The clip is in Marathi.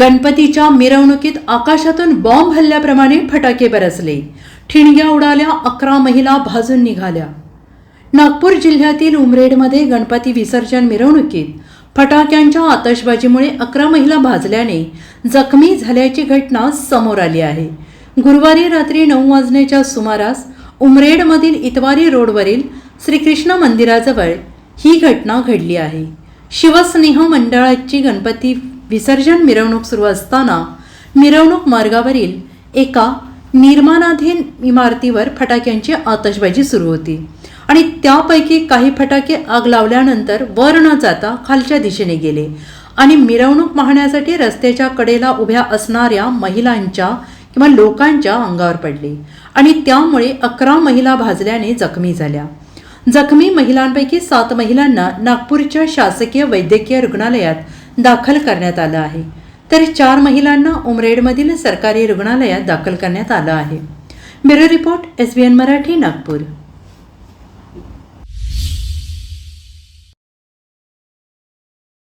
गणपतीच्या मिरवणुकीत आकाशातून बॉम्ब हल्ल्याप्रमाणे फटाके बरसले. ठिणग्या उडाल्या अकरा महिला भाजून निघाल्या. नागपूर जिल्ह्यातील उमरेडमध्ये गणपती विसर्जन मिरवणुकीत फटाक्यांच्या आतषबाजीमुळे अकरा महिला भाजल्याने जखमी झाल्याची घटना समोर आली आहे. गुरुवारी रात्री नऊ वाजण्याच्या सुमारास उमरेडमधील इतवारी रोडवरील श्रीकृष्ण मंदिराजवळ ही घटना घडली आहे. शिवस्नेह मंडळाची गणपती विसर्जन मिरवणूक सुरू असताना मिरवणूक मार्गावरील एका निर्माणाधीन इमारतीवर फटाक्यांची आतषबाजी सुरू होती. आणि त्यापैकी काही फटाके आग लावल्यानंतर वर न जाता खालच्या दिशेने गेले. आणि मिरवणूक पाहण्यासाठी रस्त्याच्या कडेला उभ्या असणाऱ्या महिलांच्या किंवा लोकांच्या अंगावर पडले. आणि त्यामुळे अकरा महिला भाजल्याने जखमी झाल्या. जखमी महिलांपैकी सात महिलांना नागपूरच्या शासकीय वैद्यकीय रुग्णालयात दाखल करण्यात आलं आहे. तर चार महिलांना उमरेडमधील सरकारी रुग्णालयात दाखल करण्यात आलं आहे. Bureau report S B N Marathi Nagpur.